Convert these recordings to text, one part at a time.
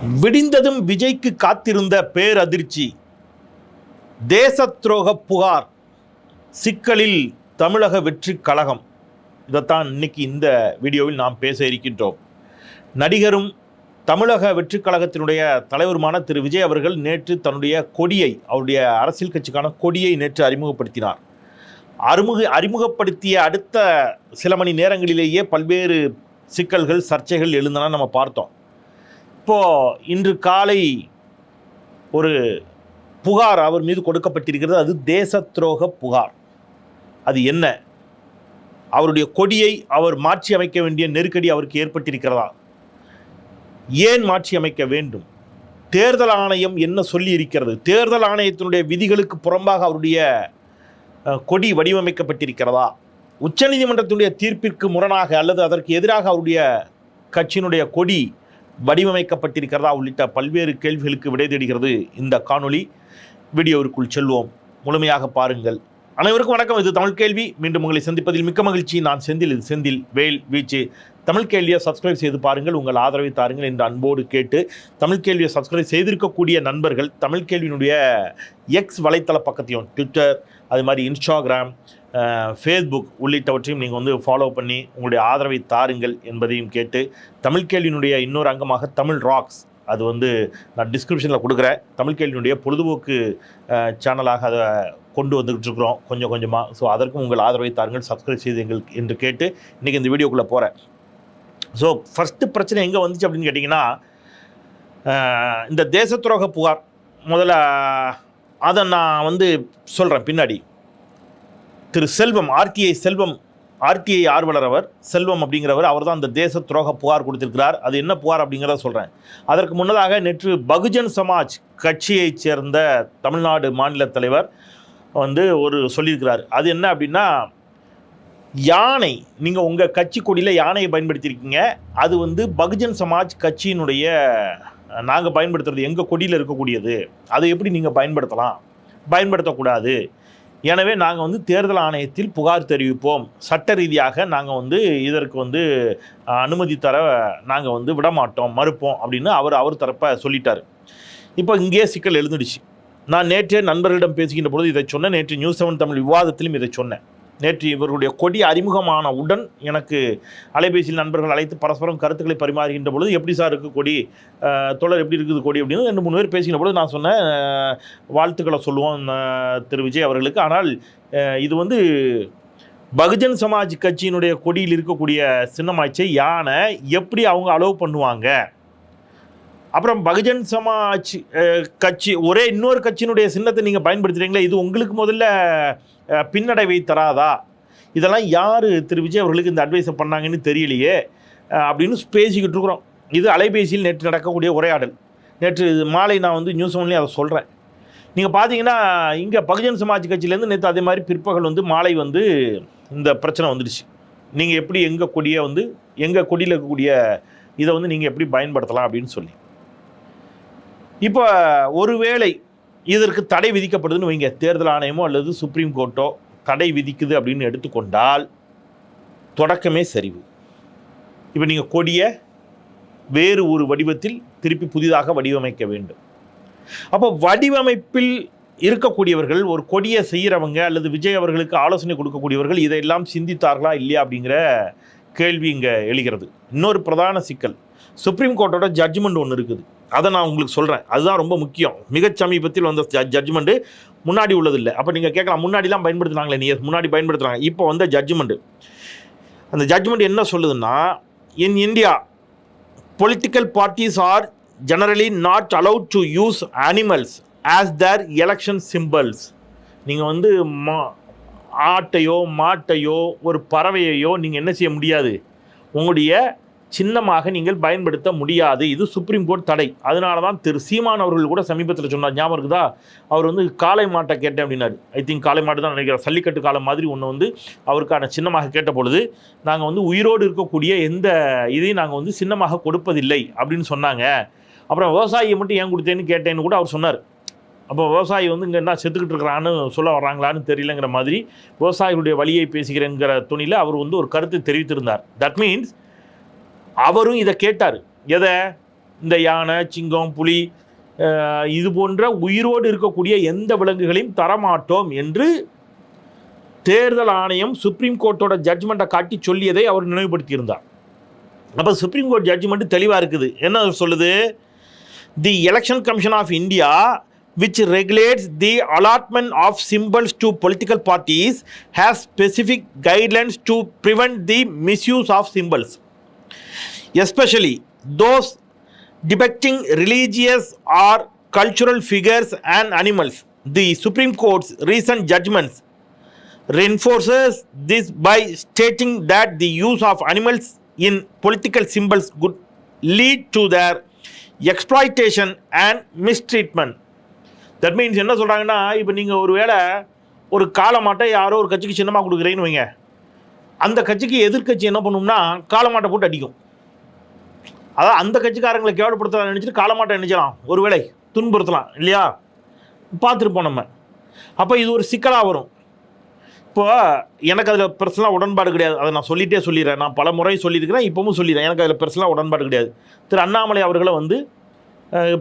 விடிந்ததும் விஜய்க்கு காத்திருந்த பேரதிர்ச்சி. தேச துரோக புகார். சிக்கலில் தமிழக வெற்றி கழகம். இதைத்தான் இன்னைக்கு இந்த வீடியோவில் நாம் பேச இருக்கின்றோம். நடிகரும் தமிழக வெற்றி கழகத்தினுடைய தலைவருமான திரு விஜய் அவர்கள் நேற்று தன்னுடைய கொடியை அவருடைய அரசியல் கட்சிக்கான கொடியை நேற்று அறிமுகப்படுத்தினார். அறிமுக அறிமுகப்படுத்திய அடுத்த சில மணி நேரங்களிலேயே பல்வேறு சிக்கல்கள் சர்ச்சைகள் எழுந்தன நம்ம பார்த்தோம். இப்போது இன்று காலை ஒரு புகார் அவர் மீது கொடுக்கப்பட்டிருக்கிறது. அது தேச துரோக புகார். அது என்ன? அவருடைய கொடியை அவர் மாற்றி அமைக்க வேண்டிய நெருக்கடி அவருக்கு ஏற்பட்டிருக்கிறதா? ஏன் மாற்றி அமைக்க வேண்டும்? தேர்தல் ஆணையம் என்ன சொல்லி இருக்கிறது தேர்தல் ஆணையத்தினுடைய விதிகளுக்கு புறம்பாக அவருடைய கொடி வடிவமைக்கப்பட்டிருக்கிறதா? உச்சநீதிமன்றத்தினுடைய தீர்ப்பிற்கு முரணாக அல்லது அதற்கு எதிராக அவருடைய கட்சியினுடைய கொடி வடிவமைக்கப்பட்டிருக்கிறதா உள்ளிட்ட பல்வேறு கேள்விகளுக்கு விடை தேடுகிறது இந்த காணொளி. வீடியோவிற்குள் செல்வோம். முழுமையாக பாருங்கள். அனைவருக்கும் வணக்கம். இது தமிழ் கேள்வி. மீண்டும் உங்களை சந்திப்பதில் மிக்க மகிழ்ச்சி. நான் செந்தில். இது செந்தில் வேல் வீச்சு. தமிழ் கேள்வியை சப்ஸ்கிரைப் செய்து பாருங்கள். உங்கள் ஆதரவை தாருங்கள் என்று அன்போடு கேட்டு தமிழ் கேள்வியை சப்ஸ்கிரைப் செய்திருக்கக்கூடிய நண்பர்கள் தமிழ் கேள்வியினுடைய எக்ஸ் வலைத்தள பக்கத்தையும் ட்விட்டர் அது மாதிரி இன்ஸ்டாகிராம் ஃபேஸ்புக் உள்ளிட்டவற்றையும் நீங்கள் வந்து ஃபாலோ பண்ணி உங்களுடைய ஆதரவை தாருங்கள் என்பதையும் கேட்டு தமிழ் கேள்வியினுடைய இன்னொரு அங்கமாக தமிழ் ராக்ஸ் அது வந்து நான் டிஸ்கிரிப்ஷனில் கொடுக்குறேன். தமிழ் கேள்வியினுடைய பொழுதுபோக்கு சேனலாக அதை கொண்டு வந்துக்கிட்டு இருக்கிறோம் கொஞ்சம். கொஞ்சமாக ஸோ அதற்கும் உங்கள் ஆதரவை தாருங்கள் சப்ஸ்கிரைப் செய்துங்கள் என்று கேட்டு இன்றைக்கி இந்த வீடியோக்குள்ளே போகிறேன் ஸோ ஃபஸ்ட்டு பிரச்சனை எங்கே வந்துச்சு அப்படின்னு கேட்டிங்கன்னா இந்த தேசத்துரோக புகார். முதல்ல அதை நான் வந்து சொல்கிறேன் பின்னாடி. திரு செல்வம் ஆர்டிஐ செல்வம் ஆர்டிஐ ஆர்வலர் அவர் செல்வம் அப்படிங்கிறவர் அவர் தான் அந்த தேச துரோக புகார் கொடுத்திருக்கிறார். அது என்ன புகார் அப்படிங்கிறத சொல்கிறேன் அதற்கு முன்னதாக நேற்று பகுஜன் சமாஜ் கட்சியைச் சேர்ந்த தமிழ்நாடு மாநில தலைவர் வந்து ஒரு சொல்லியிருக்கிறார். அது என்ன அப்படின்னா யானை நீங்கள் உங்கள் கட்சி கொடியில் யானையை பயன்படுத்தியிருக்கீங்க. அது வந்து பகுஜன் சமாஜ் கட்சியினுடைய நாங்கள் பயன்படுத்துறது எங்கள் கொடியில் இருக்கக்கூடியது. அதை எப்படி நீங்கள் பயன்படுத்தலாம்? பயன்படுத்தக்கூடாது. எனவே நாங்கள் வந்து தேர்தல் ஆணையத்தில் புகார் தெரிவிப்போம். சட்ட ரீதியாக நாங்கள் வந்து இதற்கு வந்து அனுமதி தர நாங்கள் வந்து விடமாட்டோம் மறுப்போம் அப்படின்னு அவர் அவர் தரப்ப சொல்லிட்டார். இப்போ இங்கேயே சிக்கல் எழுந்துடுச்சு. நான் நேற்றே நண்பர்களிடம் பேசுகின்ற பொழுது இதை சொன்னேன். நேற்று நியூஸ் செவன் தமிழ் விவாதத்திலும் இதை சொன்னேன். நேற்று இவருடைய கொடி அறிமுகமான உடன் எனக்கு அலைபேசியில் நண்பர்கள் அழைத்து பரஸ்பரம் கருத்துக்களை பரிமாறுகின்ற பொழுது எப்படி சார் இருக்குது கொடி? தொடர் எப்படி இருக்குது கொடி? அப்படின்னு ரெண்டு மூணு பேர் பேசின பொழுது நான் சொன்னேன் வாழ்த்துக்களை சொல்லுவோம் திரு விஜய் அவர்களுக்கு. ஆனால் இது வந்து பகுஜன் சமாஜ் கட்சியினுடைய கொடியில் இருக்கக்கூடிய சின்னமாச்சை யானை எப்படி அவங்க அலோவ் பண்ணுவாங்க? அப்புறம் பகுஜன் சமாஜ் கட்சி ஒரே இன்னொரு கட்சியினுடைய சின்னத்தை நீங்கள் பயன்படுத்துகிறீங்களே இது உங்களுக்கு முதல்ல பின்னடைவை தராதா? இதெல்லாம் யார் திரு. விஜய் அவர்களுக்கு இந்த அட்வைஸை பண்ணாங்கன்னு தெரியலையே அப்படின்னு பேசிக்கிட்டு இருக்கிறோம். இது அலைபேசியில் நேற்று நடக்கக்கூடிய உரையாடல். நேற்று மாலை நான் வந்து நியூஸ் ஒன்லேயும் அதை சொல்கிறேன் நீங்கள் பார்த்தீங்கன்னா இங்கே பகுஜன் சமாஜ் கட்சியிலேருந்து நேற்று அதே மாதிரி பிற்பகல் வந்து மாலை வந்து இந்த பிரச்சனை வந்துடுச்சு. நீங்கள் எப்படி எங்கள் கொடியை வந்து எங்கள் கொடியில் இருக்கக்கூடிய இதை வந்து நீங்கள் எப்படி பயன்படுத்தலாம் அப்படின்னு சொல்லி. இப்போ ஒருவேளை இதற்கு தடை விதிக்கப்படுதுன்னு வைங்க. தேர்தல் ஆணையமோ அல்லது சுப்ரீம் கோர்ட்டோ தடை விதிக்குது அப்படின்னு எடுத்துக்கொண்டால் தொடக்கமே சரிவு. இப்போ நீங்கள் கொடியை வேறு ஒரு வடிவத்தில் திருப்பி புதிதாக வடிவமைக்க வேண்டும். அப்போ வடிவமைப்பில் இருக்கக்கூடியவர்கள் ஒரு கொடியை செய்கிறவங்க அல்லது விஜய் அவர்களுக்கு ஆலோசனை கொடுக்கக்கூடியவர்கள் இதையெல்லாம் சிந்தித்தார்களா இல்லையா அப்படிங்கிற கேள்வி இங்கே எழுகிறது. இன்னொரு பிரதான சிக்கல். சுப்ரீம் கோர்ட்டோட ஜட்ஜ்மெண்ட் ஒன்று இருக்குது. அதை நான் உங்களுக்கு சொல்கிறேன் அதுதான் ரொம்ப முக்கியம். மிகச் சமீபத்தில் வந்த ஜட்ஜ்மெண்ட்டு முன்னாடி உள்ளதில்லை. அப்போ நீங்கள் கேட்கலாம் முன்னாடிலாம் பயன்படுத்துனாங்களே நீ முன்னாடி பயன்படுத்துகிறாங்க இப்போ வந்த ஜட்ஜ்மெண்ட்டு அந்த ஜட்ஜ்மெண்ட் என்ன சொல்லுதுன்னா in India political parties are generally not allowed to use animals as their election symbols நீங்கள் வந்து மா ஆட்டையோ மாட்டையோ ஒரு பறவையையோ நீங்கள் என்ன செய்ய முடியாது? உங்களுடைய சின்னமாக நீங்கள் பயன்படுத்த முடியாது. இது சுப்ரீம் கோர்ட் தடை. அதனால தான் திரு சீமான் அவர்கள் கூட சமீபத்தில் சொன்னார் ஞாபகம் இருக்குதா? அவர் வந்து காளை மாட்டை கேட்டேன் அப்படின்னாரு. ஐ திங்க் காளை மாட்டு தான் நினைக்கிறேன் சல்லிக்கட்டு காலம் மாதிரி ஒன்று வந்து அவருக்கான சின்னமாக கேட்ட பொழுது நாங்கள் வந்து உயிரோடு இருக்கக்கூடிய எந்த இதையும் நாங்கள் வந்து சின்னமாக கொடுப்பதில்லை அப்படின்னு சொன்னாங்க. அப்புறம் விவசாயியை மட்டும் ஏன் கொடுத்தேன்னு கேட்டேன்னு கூட அவர் சொன்னார். அப்போ விவசாயி வந்து இங்கே என்ன செத்துக்கிட்டு இருக்கிறான்னு சொல்ல வர்றாங்களான்னு தெரியலங்கிற மாதிரி விவசாயிகளுடைய வழியை பேசுகிறேங்கிற துணியில் அவர் வந்து ஒரு கருத்து தெரிவித்திருந்தார். தட் மீன்ஸ் அவரும் இதை கேட்டார். எதை? இந்த யானை சிங்கம் புலி இது போன்ற உயிரோடு இருக்கக்கூடிய எந்த விலங்குகளையும் தரமாட்டோம் என்று தேர்தல் ஆணையம் சுப்ரீம் கோர்ட்டோட ஜட்ஜ்மெண்ட்டை காட்டி சொல்லியதை அவர் நினைவுபடுத்தியிருந்தார். அப்போ சுப்ரீம் கோர்ட் ஜட்ஜ்மெண்ட் தெளிவாக இருக்குது. என்ன சொல்லுது? The election commission of India which regulates the allotment of symbols to political parties has specific guidelines to prevent the misuse of symbols. Especially those depicting religious or cultural figures and animals the supreme court's recent judgments reinforces this by stating that the use of animals in political symbols could lead to their exploitation and mistreatment that means என்ன சொல்கிறாங்கன்னா இப்போ நீங்கள் ஒரு வேளை ஒரு காலமாட்டை யாரோ ஒரு கட்சிக்கு சின்னமாக கொடுக்குறேன்னு வைங்க அந்த கட்சிக்கு எதிர்கட்சி என்ன பண்ணும்னா காலமாட்டை போட்டு அடிக்கும் அதான் அந்த கட்சிக்காரங்களை கேவலப்படுத்தலாம் நினச்சிட்டு காலமாட்டம் நினைச்சலாம் ஒருவேளை துன்புறுத்தலாம் இல்லையா? பார்த்துருப்போம் நம்ம. அப்போ இது ஒரு சிக்கலாக வரும். இப்போ எனக்கு அதில் பெருசெலாம் உடன்பாடு கிடையாது. அதை நான் சொல்லிகிட்டே சொல்லிடுறேன். நான் பல முறை சொல்லியிருக்கிறேன் இப்போவும் சொல்லிடுறேன். எனக்கு அதில் பெருசெலாம் உடன்பாடு கிடையாது. திரு அண்ணாமலை அவர்களை வந்து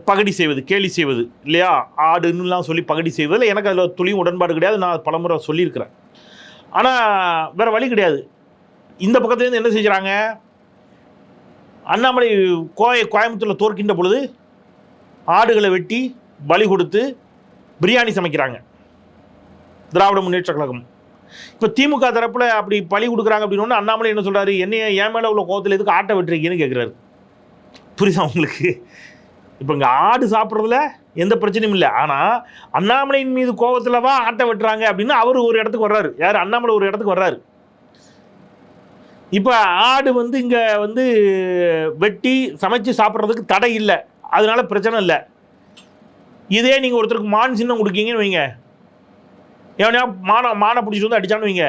பகடி செய்வது கேலி செய்வது இல்லையா? ஆடுன்னுலாம் சொல்லி பகடி செய்வதில் எனக்கு அதில் துளியும் உடன்பாடு கிடையாது. நான் பலமுறை சொல்லியிருக்கிறேன். ஆனால் வேறு வழி கிடையாது. இந்த பக்கத்துலேருந்து என்ன செஞ்சுறாங்க? அண்ணாமலை கோய கோயம்புத்தூரில் தோற்கின்ற பொழுது ஆடுகளை வெட்டி பலி கொடுத்து பிரியாணி சமைக்கிறாங்க. திராவிட முன்னேற்ற கழகம். இப்போ திமுக தரப்பில் அப்படி பழி கொடுக்குறாங்க அப்படின்னு அண்ணாமலை என்ன சொல்கிறாரு என்னைய என் மேலே உள்ள கோவத்தில் எதுக்கு ஆட்டை வெட்டுறீங்கன்னு கேட்குறாரு புரியுதா உங்களுக்கு? இப்போ இங்கே ஆடு சாப்பிட்றதுல எந்த பிரச்சனையும் இல்லை. ஆனால் அண்ணாமலையின் மீது கோவத்தில் தான் ஆட்டை வெட்டுறாங்க அப்படின்னு அவர் ஒரு இடத்துக்கு வர்றாரு. யார்? அண்ணாமலை ஒரு இடத்துக்கு வர்றாரு. இப்போ ஆடு வந்து இங்கே வந்து வெட்டி சமைச்சு சாப்பிட்றதுக்கு தடை இல்லை. அதனால பிரச்சனை இல்லை. இதே நீங்கள் ஒருத்தருக்கு மான் சின்னம் கொடுக்கீங்கன்னு வைங்க. எவனையா மானை மானை பிடிச்சிட்டு வந்து அடித்தான்னு வைங்க.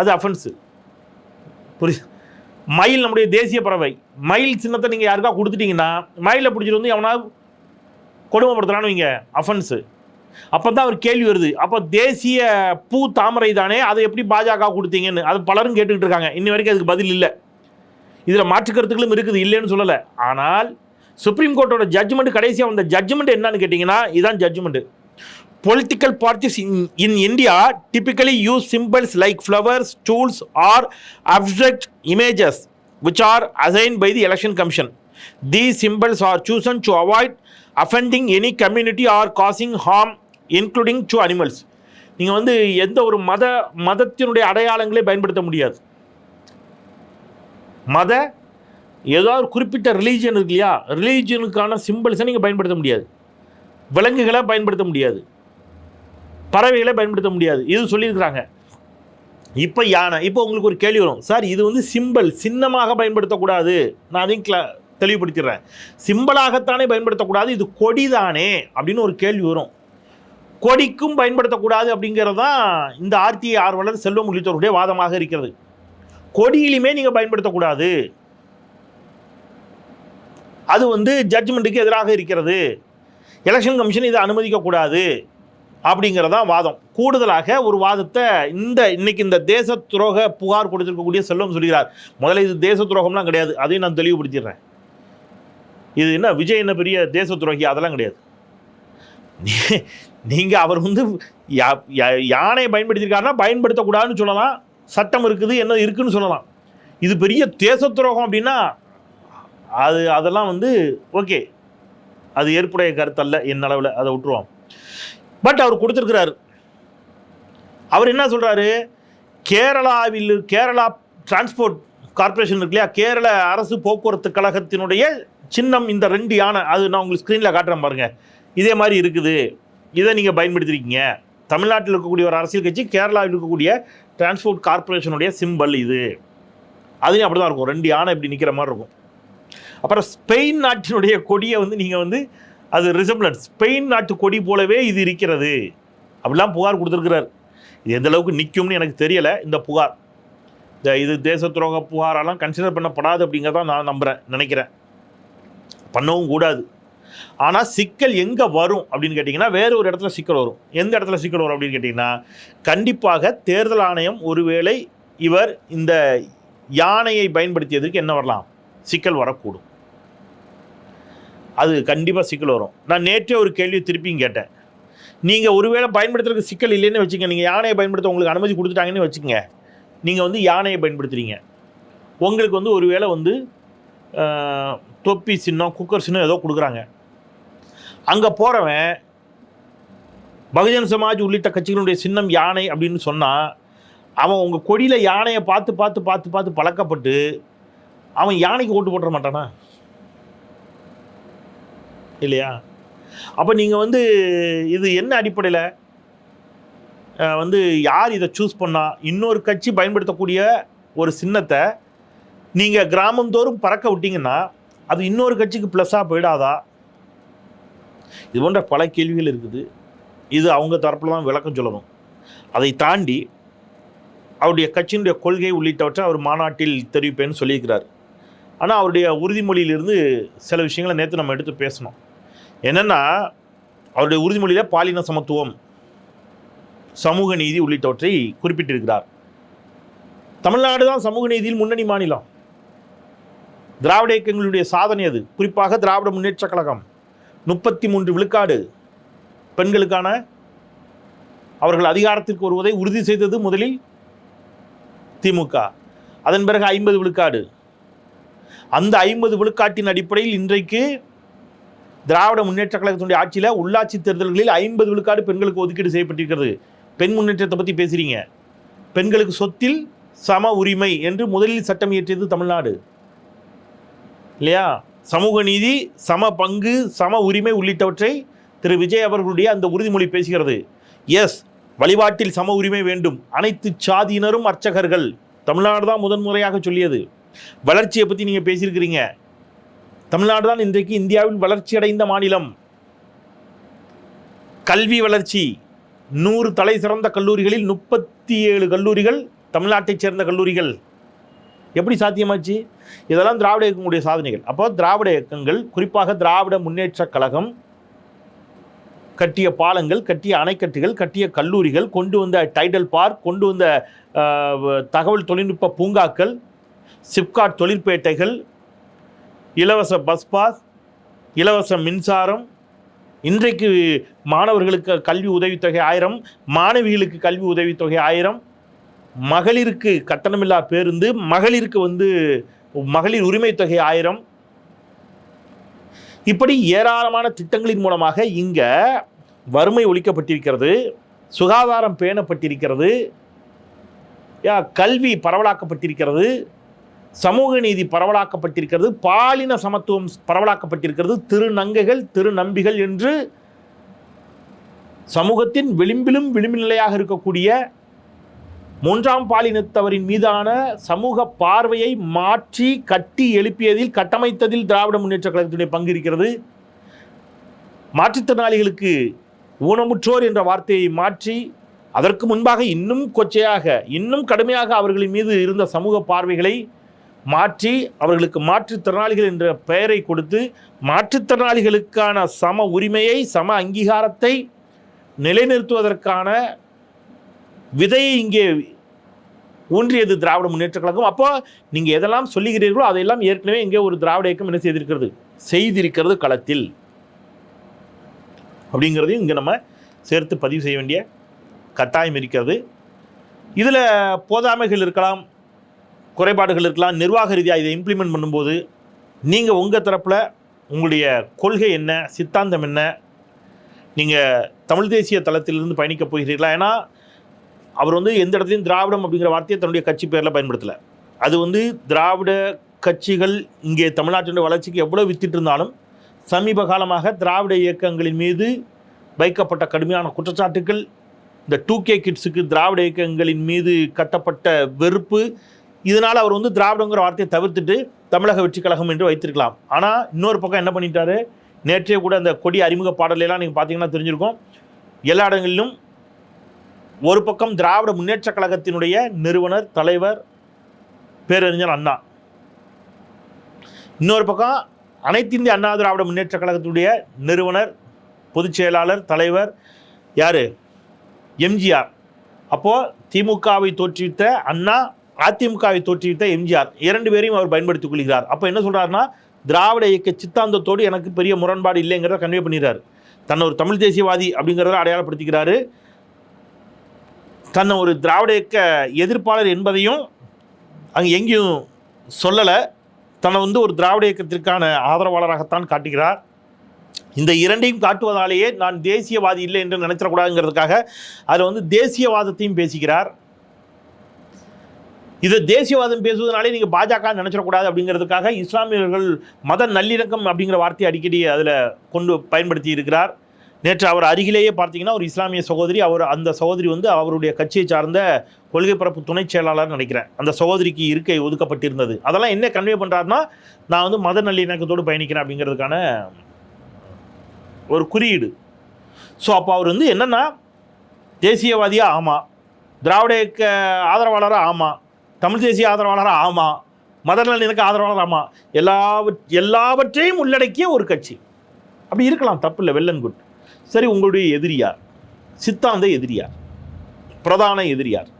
அது அஃபென்ஸு புரியுது? மயில் நம்முடைய தேசிய பறவை. மயில் சின்னத்தை நீங்கள் யாருக்கா கொடுத்துட்டீங்கன்னா மயிலை பிடிச்சிட்டு வந்து எவனா கொடுமைப்படுத்துகிறான்னு வைங்க. அஃபென்ஸு அப்போ தான் அவர் கேள்வி வருது. அப்போ தேசிய பூ தாமரை தானே அதை எப்படி பாஜக கொடுத்தீங்கன்னு? அது பலரும் கேட்டுக்கிட்டு இருக்காங்க. இன்னி வரைக்கும் அதுக்கு பதில் இல்லை. இதில் மாற்று கருத்துக்களும் இருக்குது இல்லைன்னு சொல்லலை. ஆனால் சுப்ரீம் கோர்ட்டோட ஜட்ஜ்மெண்ட் கடைசியாக வந்த ஜட்ஜ்மெண்ட் என்னன்னு கேட்டிங்கன்னா இதுதான் judgment political parties in in India typically use symbols like flowers tools or object images which are assign by the election commission these symbols are chosen to avoid offending any community or causing harm including to animals நீங்கள் வந்து எந்த ஒரு மத மதத்தினுடைய அடையாளங்களே பயன்படுத்த முடியாது. மத ஏதாவது ஒரு குறிப்பிட்ட ரிலீஜியன் இருக்கு இல்லையா? ரிலீஜியனுக்கான சிம்பிள்ஸை நீங்கள் பயன்படுத்த முடியாது. விலங்குகளை பயன்படுத்த முடியாது. பறவைகளை பயன்படுத்த முடியாது. இது சொல்லியிருக்கிறாங்க. இப்போ யானை இப்போ உங்களுக்கு ஒரு கேள்வி வரும். சார் இது வந்து சிம்பிள் சின்னமாக பயன்படுத்தக்கூடாது. நான் அதையும் கிளா தெளிவுபடுத்திடுறேன். சிம்பிளாகத்தானே பயன்படுத்தக்கூடாது. இது கொடி தானே அப்படின்னு ஒரு கேள்வி வரும். கொடிக்கும் பயன்படுத்தக்கூடாது அப்படிங்கிறது தான் இந்த ஆர்டிஐ ஆர்வலர் செல்வம் உள்ளிட்டோருடைய வாதமாக இருக்கிறது. கொடியிலுமே நீங்கள் பயன்படுத்தக்கூடாது. அது வந்து ஜட்ஜ்மெண்ட்டுக்கு எதிராக இருக்கிறது. எலெக்ஷன் கமிஷன் இதை அனுமதிக்கக்கூடாது அப்படிங்கிறதான் வாதம். கூடுதலாக ஒரு வாதத்தை இந்த இன்னைக்கு இந்த தேச துரோக புகார் கொடுத்துருக்கக்கூடிய செல்வம் சொல்கிறார். முதல்ல இது தேச துரோகம்லாம் கிடையாது. அதையும் நான் தெளிவுபடுத்திடுறேன். இது என்ன விஜய் என்ன பெரிய தேச துரோகி அதெல்லாம் கிடையாது. நீங்கள் அவர் வந்து யா- யா- யானையை பயன்படுத்தியிருக்காருன்னா பயன்படுத்தக்கூடாதுன்னு சொல்லலாம். சட்டம் இருக்குது என்ன இருக்குதுன்னு சொல்லலாம். இது பெரிய தேச துரோகம் அப்படின்னா அது அதெல்லாம் வந்து ஓகே. அது ஏற்புடைய கருத்தல்ல என் அளவில் அதை விட்டுருவோம். பட் அவர் கொடுத்துருக்கிறார். அவர் என்ன சொல்கிறாரு கேரளாவில் கேரளா டிரான்ஸ்போர்ட் கார்ப்பரேஷன் இருக்கு இல்லையா? கேரள அரசு போக்குவரத்து கழகத்தினுடைய சின்னம் இந்த ரெண்டு யானை அது நான் உங்களுக்கு ஸ்க்ரீனில் காட்டுறேன் பாருங்கள் இதே மாதிரி இருக்குது. இதை நீங்கள் பயன்படுத்திருக்கீங்க. தமிழ்நாட்டில் இருக்கக்கூடிய ஒரு அரசியல் கட்சி கேரளாவில் இருக்கக்கூடிய டிரான்ஸ்போர்ட் கார்ப்பரேஷனுடைய சிம்பல் இது. அதுலேயும் அப்படி தான் இருக்கும். ரெண்டு யானை இப்படி நிற்கிற மாதிரி இருக்கும். அப்புறம் ஸ்பெயின் நாட்டினுடைய கொடியை வந்து நீங்கள் வந்து அது ரிசம்பிளன்ஸ் ஸ்பெயின் நாட்டு கொடி போலவே இது இருக்கிறது. அப்படிலாம் புகார் கொடுத்துருக்கிறார். இது எந்த அளவுக்கு நிற்கும்னு எனக்கு தெரியலை இந்த புகார். இந்த இது தேச துரோக புகாரெல்லாம் கன்சிடர் பண்ணப்படாது அப்படிங்கிறதான் நான் நம்புகிறேன் நினைக்கிறேன். பண்ணவும் கூடாது. ஆனால் சிக்கல் எங்கே வரும் அப்படின்னு கேட்டிங்கன்னா வேறு ஒரு இடத்துல சிக்கல் வரும். எந்த இடத்துல சிக்கல் வரும் அப்படின்னு கேட்டிங்கன்னா கண்டிப்பாக தேர்தல் ஆணையம் ஒருவேளை இவர் இந்த யானையை பயன்படுத்தியதற்கு என்ன வரலாம்? சிக்கல் வரக்கூடும். அது கண்டிப்பாக சிக்கல் வரும். நான் நேற்றே ஒரு கேள்வி திருப்பியும் கேட்டேன். நீங்கள் ஒருவேளை பயன்படுத்துறதுக்கு சிக்கல் இல்லைன்னு வச்சுங்க நீங்கள் யானையை பயன்படுத்த உங்களுக்கு அனுமதி கொடுத்துட்டாங்கன்னு வச்சுக்கோங்க. நீங்கள் வந்து யானையை பயன்படுத்துகிறீங்க உங்களுக்கு வந்து ஒருவேளை வந்து தொப்பி சின்னம் குக்கர் சின்னம் ஏதோ கொடுக்குறாங்க. அங்கே போகிறவன் பகுஜன் சமாஜ் உள்ளிட்ட கட்சிகளுடைய சின்னம் யானை அப்படின்னு சொன்னால் அவன் உங்கள் கொடியில் யானையை பார்த்து பார்த்து பார்த்து பார்த்து பழக்கப்பட்டு அவன் யானைக்கு ஓட்டு போட்டுற மாட்டானா? இல்லையா? அப்போ நீங்கள் வந்து இது என்ன அடிப்படையில்? வந்து யார் இதை சூஸ் பண்ணா? இன்னொரு கட்சி பயன்படுத்தக்கூடிய ஒரு சின்னத்தை நீங்கள் கிராமந்தோறும் பறக்க விட்டிங்கன்னா அது இன்னொரு கட்சிக்கு ப்ளஸ்ஸாக போயிடாதா? இது போன்ற பல கேள்விகள் இருக்குது. இது அவங்க தரப்பில் தான் விளக்கம் சொல்லணும். அதை தாண்டி அவருடைய கட்சியினுடைய கொள்கை உள்ளிட்டவற்றை அவர் மாநாட்டில் தெரிவிப்பேன்னு சொல்லியிருக்கிறார். ஆனால் அவருடைய உறுதிமொழியிலிருந்து சில விஷயங்களை நேற்று நம்ம எடுத்து பேசணும். என்னென்னா அவருடைய உறுதிமொழியில் பாலின சமத்துவம் சமூக நீதி உள்ளிட்டவற்றை குறிப்பிட்டிருக்கிறார். தமிழ்நாடு தான் சமூக நீதியில் முன்னணி மாநிலம். திராவிட இயக்கங்களுடைய சாதனை அது. குறிப்பாக திராவிட முன்னேற்றக் கழகம். முப்பத்தி மூன்று விழுக்காடு பெண்களுக்கான அவர்கள் அதிகாரத்திற்கு வருவதை உறுதி செய்தது முதலில் திமுக. அதன் பிறகு ஐம்பது விழுக்காடு. அந்த ஐம்பது விழுக்காட்டின் அடிப்படையில் இன்றைக்கு திராவிட முன்னேற்ற கழகத்தினுடைய ஆட்சியில் உள்ளாட்சி தேர்தல்களில் ஐம்பது விழுக்காடு பெண்களுக்கு ஒதுக்கீடு செய்யப்பட்டிருக்கிறது. பெண் முன்னேற்றத்தை பற்றி பேசுகிறீங்க பெண்களுக்கு சொத்தில் சம உரிமை என்று முதலில் சட்டம் இயற்றியது தமிழ்நாடு. இல்லையா? சமூக நீதி சம பங்கு சம உரிமை உள்ளிட்டவற்றை திரு விஜய் அவர்களுடைய அந்த உறுதிமொழி பேசுகிறது. எஸ் வழிபாட்டில் சம உரிமை வேண்டும். அனைத்து சாதியினரும் அர்ச்சகர்கள். தமிழ்நாடு தான் முதன்முறையாக சொல்லியது. வளர்ச்சியை பற்றி நீங்கள் பேசியிருக்கிறீங்க. தமிழ்நாடு தான் இன்றைக்கு இந்தியாவில் வளர்ச்சி அடைந்த மாநிலம். கல்வி வளர்ச்சி. நூறு தலை சிறந்த கல்லூரிகளில் முப்பத்தி ஏழு கல்லூரிகள் தமிழ்நாட்டைச் சேர்ந்த கல்லூரிகள். எப்படி சாத்தியமாச்சு? இதெல்லாம் திராவிட இயக்கங்களுடைய சாதனைகள். அப்போ திராவிட இயக்கங்கள் குறிப்பாக திராவிட முன்னேற்றக் கழகம் கட்டிய பாலங்கள் கட்டிய அணைக்கட்டுகள் கட்டிய கல்லூரிகள் கொண்டு வந்த டைடல் பார்க் கொண்டு வந்த தகவல் தொழில்நுட்ப பூங்காக்கள் சிப்காட் தொழிற்பேட்டைகள் இலவச பஸ் பாஸ் இலவச மின்சாரம் இன்றைக்கு மாணவர்களுக்கு கல்வி உதவித்தொகை ஆயிரம் மாணவிகளுக்கு கல்வி உதவித்தொகை ஆயிரம் மகளிருக்கு கட்டணமில்லா பேருந்து மகளிருக்கு வந்து மகளிர் உரிமை தொகை ஆயிரம். இப்படி ஏராளமான திட்டங்களின் மூலமாக இங்க வறுமை ஒழிக்கப்பட்டிருக்கிறது சுகாதாரம் பேணப்பட்டிருக்கிறது யா, கல்வி பரவலாக்கப்பட்டிருக்கிறது சமூக நீதி பரவலாக்கப்பட்டிருக்கிறது பாலின சமத்துவம் பரவலாக்கப்பட்டிருக்கிறது திருநங்கைகள் திருநம்பிகள் என்று சமூகத்தின் விளிம்பிலும் விளிம்பு நிலையாக இருக்கக்கூடிய மூன்றாம் பாலினத்தவரின் மீதான சமூக பார்வையை மாற்றி கட்டி எழுப்பியதில் கட்டமைத்ததில் திராவிட முன்னேற்ற கழகத்தினுடைய பங்கு இருக்கிறது. மாற்றுத்திறனாளிகளுக்கு ஊனமுற்றோர் என்ற வார்த்தையை மாற்றி அதற்கு முன்பாக இன்னும் கொச்சையாக இன்னும் கடுமையாக அவர்களின் மீது இருந்த சமூக பார்வைகளை மாற்றி அவர்களுக்கு மாற்றுத்திறனாளிகள் என்ற பெயரை கொடுத்து மாற்றுத்திறனாளிகளுக்கான சம உரிமையை சம அங்கீகாரத்தை நிலைநிறுத்துவதற்கான விதையை இங்கே ஊன்றியது திராவிட முன்னேற்ற கழகம். அப்போ நீங்கள் எதெல்லாம் சொல்லுகிறீர்களோ அதையெல்லாம் ஏற்கனவே இங்கே ஒரு திராவிட இயக்கம் என்ன செய்திருக்கிறது? செய்திருக்கிறது களத்தில். அப்படிங்கிறதையும் இங்கே நம்ம சேர்த்து பதிவு செய்ய வேண்டிய கட்டாயம் இருக்கிறது. இதில் போதாமைகள் இருக்கலாம் குறைபாடுகள் இருக்கலாம் நிர்வாக ரீதியாக இதை இம்ப்ளிமெண்ட் பண்ணும்போது நீங்கள் உங்கள் தரப்பில் உங்களுடைய கொள்கை என்ன சித்தாந்தம் என்ன நீங்கள் தமிழ் தேசிய தளத்திலிருந்து பயணிக்கப் போகிறீர்களா? ஏன்னா அவர் வந்து எந்த இடத்துலையும் திராவிடம் அப்படிங்கிற வார்த்தையை தன்னுடைய கட்சி பேரில் பயன்படுத்தலை. அது வந்து திராவிட கட்சிகள் இங்கே தமிழ்நாட்டினுடைய வளர்ச்சிக்கு எவ்வளோ வித்திட்டு இருந்தாலும் சமீப காலமாக திராவிட இயக்கங்களின் மீது வைக்கப்பட்ட கடுமையான குற்றச்சாட்டுகள் இந்த டூ கே கிட்ஸுக்கு திராவிட இயக்கங்களின் மீது கட்டப்பட்ட வெறுப்பு இதனால் அவர் வந்து திராவிடங்கிற வார்த்தையை தவிர்த்துட்டு தமிழக வெற்றிக் கழகம் என்று வைத்திருக்கலாம். ஆனால் இன்னொரு பக்கம் என்ன பண்ணிட்டாரு? நேற்றே கூட அந்த கொடி அறிமுக பாடலையெல்லாம் நீங்கள் பார்த்தீங்கன்னா தெரிஞ்சிருக்கும். எல்லா இடங்களிலும் ஒரு பக்கம் திராவிட முன்னேற்றக் கழகத்தினுடைய நிறுவனர் தலைவர் பேரறிஞர் அண்ணா. இன்னொரு பக்கம் அனைத்து இந்திய அண்ணா திராவிட முன்னேற்றக் கழகத்துடைய நிறுவனர் பொதுச் செயலாளர் தலைவர் யார்? எம்ஜிஆர். அப்போது திமுகவை தோற்றுவித்த அண்ணா அதிமுகவை தோற்றுவித்த எம்ஜிஆர். இரண்டு பேரையும் அவர் பயன்படுத்திக் கொள்கிறார். அப்போ என்ன சொல்கிறாருன்னா திராவிட இயக்க சித்தாந்தத்தோடு எனக்கு பெரிய முரண்பாடு இல்லைங்கிறத கன்வே பண்ணிடுறார். தன்னை ஒரு தமிழ் தேசியவாதி அப்படிங்கிறத அடையாளப்படுத்திக்கிறாரு. தன்னை ஒரு திராவிட இயக்க எதிர்ப்பாளர் என்பதையும் அங்கே எங்கேயும் சொல்லலை. தன்னை வந்து ஒரு திராவிட இயக்கத்திற்கான ஆதரவாளராகத்தான் காட்டுகிறார். இந்த இரண்டையும் காட்டுவதாலேயே நான் தேசியவாதி இல்லை என்று நினைச்சிடக்கூடாதுங்கிறதுக்காக அதில் வந்து தேசியவாதத்தையும் பேசுகிறார். இது தேசியவாதம் பேசுவதனாலே நீங்கள் பாஜக நினச்சிடக்கூடாது அப்படிங்கிறதுக்காக இஸ்லாமியர்கள் மத நல்லிணக்கம் அப்படிங்கிற வார்த்தையை அடிக்கடி அதில் கொண்டு பயன்படுத்தி இருக்கிறார். நேற்று அவர் அருகிலேயே பார்த்தீங்கன்னா ஒரு இஸ்லாமிய சகோதரி அவர் அந்த சகோதரி வந்து அவருடைய கட்சியை சார்ந்த கொள்கை பரப்பு துணைச் செயலாளர் நினைக்கிறேன். அந்த சகோதரிக்கு இருக்கை ஒதுக்கப்பட்டிருந்தது. அதெல்லாம் என்ன கன்வே பண்ணுறாருன்னா நான் வந்து மத நல்லிணக்கத்தோடு பயணிக்கிறேன் அப்படிங்கிறதுக்கான ஒரு குறியீடு. ஸோ அப்போ அவர் வந்து என்னென்னா தேசியவாதியாக ஆமாம் திராவிட இயக்க ஆதரவாளராக ஆமாம் தமிழ் தேசிய ஆதரவாளராக ஆமாம் மத நல்லிணக்க ஆதரவாளர்? ஆமாம் எல்லாவற் எல்லாவற்றையும் உள்ளடக்கிய ஒரு கட்சி. அப்படி இருக்கலாம் தப்பு இல்லை வெல் அண்ட் குட் சரி உங்களுடைய எதிரியார் சித்தாந்த எதிரியார் பிரதான எதிரியார்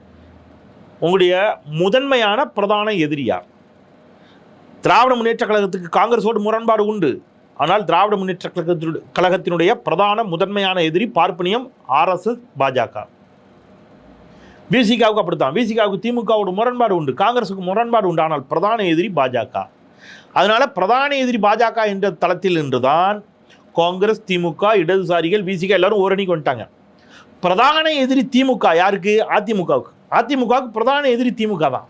உங்களுடைய முதன்மையான பிரதான எதிரியார் திராவிட முன்னேற்ற கழகத்துக்கு காங்கிரஸோடு முரண்பாடு உண்டு. ஆனால் திராவிட முன்னேற்ற கழகத்தினுடைய கழகத்தினுடைய பிரதான முதன்மையான எதிரி பார்ப்பனியம் ஆர்எஸ்எஸ் பாஜக. விசிகாவுக்கு அப்படித்தான். விசிகாவுக்கு திமுகவோட முரண்பாடு உண்டு. காங்கிரஸுக்கு முரண்பாடு உண்டு. ஆனால் பிரதான எதிரி பாஜக. அதனால் பிரதான எதிரி பாஜக என்ற தளத்தில் நின்றுதான் காங்கிரஸ் திமுக இடதுசாரிகள் விசிகா எல்லாரும் ஓரணிக்கு வந்துட்டாங்க. பிரதான எதிரி திமுக யாருக்கு? அதிமுகவுக்கு. அதிமுகவுக்கு பிரதான எதிரி திமுக தான்.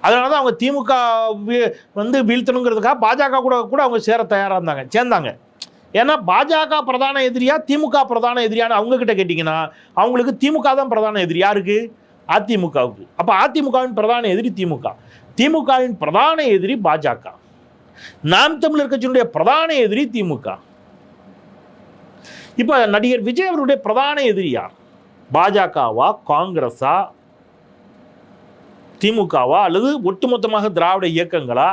அதனால தான் அவங்க திமுக வீ- வந்து வீழ்த்தணுங்கிறதுக்காக பாஜக கூட கூட அவங்க சேர தயாராக இருந்தாங்க சேர்ந்தாங்க. ஏன்னா பாஜக பிரதான எதிரியா திமுக பிரதான எதிரியான்னு அவங்கக்கிட்ட கேட்டிங்கன்னா அவங்களுக்கு திமுக தான் பிரதான எதிரி. யாருக்கு? அதிமுகவுக்கு. அப்போ அதிமுகவின் பிரதான எதிரி திமுக. திமுகவின் பிரதான எதிரி பாஜக. நாம் தமிழர் கட்சியினுடைய பிரதான எதிரி திமுக. இப்போ நடிகர் விஜய் அவருடைய பிரதான எதிரியா பாஜகவா காங்கிரஸா திமுகவா அல்லது ஒட்டுமொத்தமாக திராவிட இயக்கங்களா?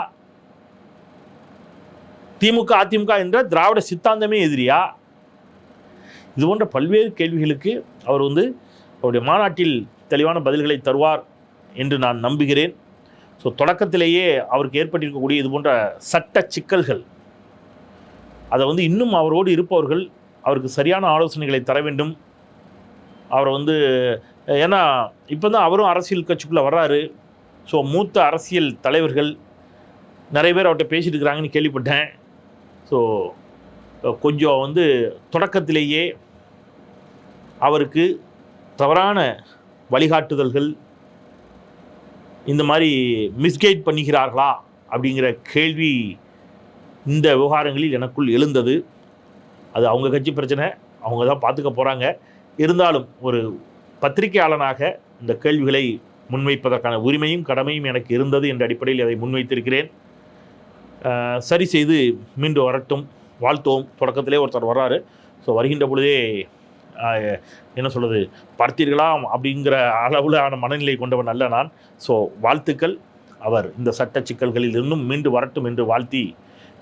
திமுக அதிமுக என்ற திராவிட சித்தாந்தமே எதிரியா? இது போன்ற பல்வேறு கேள்விகளுக்கு அவர் வந்து அவருடைய மாநாட்டில் தெளிவான பதில்களை தருவார் என்று நான் நம்புகிறேன். ஸோ தொடக்கத்திலேயே அவருக்கு ஏற்பட்டிருக்கக்கூடிய இது போன்ற சட்ட சிக்கல்கள் அதை வந்து இன்னும் அவரோடு இருப்பவர்கள் அவருக்கு சரியான ஆலோசனைகளை தர வேண்டும். அவரை வந்து ஏன்னா இப்போ தான் அவரும் அரசியல் கட்சிக்குள்ளே வர்றாரு. ஸோ மூத்த அரசியல் தலைவர்கள் நிறைய பேர் அவர்கிட்ட பேசிட்டு இருக்கிறாங்கன்னு கேள்விப்பட்டேன். ஸோ கொஞ்சம் வந்து தொடக்கத்திலேயே அவருக்கு தவறான வழிகாட்டுதல்கள் இந்த மாதிரி மிஸ்கைட் பண்ணுகிறார்களா அப்படிங்கிற கேள்வி இந்த விவகாரங்களில் எனக்குள் எழுந்தது. அது அவங்க கட்சி பிரச்சனை அவங்க தான் பார்த்துக்க போகிறாங்க இருந்தாலும் ஒரு பத்திரிகையாளனாக இந்த கேள்விகளை முன்வைப்பதற்கான உரிமையும் கடமையும் எனக்கு இருந்தது என்ற அடிப்படையில் அதை முன்வைத்திருக்கிறேன். சரி செய்து மீண்டும் வரட்டும் வாழ்த்தோம் தொடக்கத்திலே ஒருத்தர் வர்றாரு. ஸோ வருகின்ற பொழுதே என்ன சொல்கிறது பார்த்தீர்களா அப்படிங்கிற அளவிலான மனநிலை கொண்டவன் அல்ல நான். ஸோ வாழ்த்துக்கள். அவர் இந்த சட்ட சிக்கல்களில் இன்னும் மீண்டு வரட்டும் என்று வாழ்த்தி.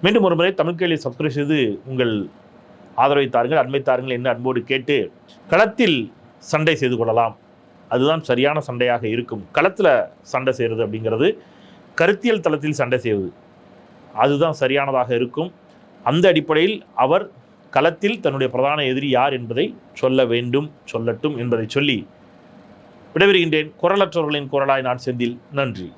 மீண்டும் ஒரு முறை தமிழ் கேள்வி சப்ஸ்கிரைப் செய்து உங்கள் ஆதரவை தாருங்கள் அன்பை தாருங்கள் என்று அன்போடு கேட்டு களத்தில் சண்டை செய்து கொள்ளலாம். அதுதான் சரியான சண்டையாக இருக்கும். களத்தில் சண்டை செய்கிறது அப்படிங்கிறது கருத்தியல் தளத்தில் சண்டை செய்வது. அதுதான் சரியானதாக இருக்கும். அந்த அடிப்படையில் அவர் களத்தில் தன்னுடைய பிரதான எதிரி யார் என்பதை சொல்ல வேண்டும் சொல்லட்டும் என்பதை சொல்லி விடைபெறுகின்றேன். குரலற்றவர்களின் குரலாய் நான் செந்தில். நன்றி.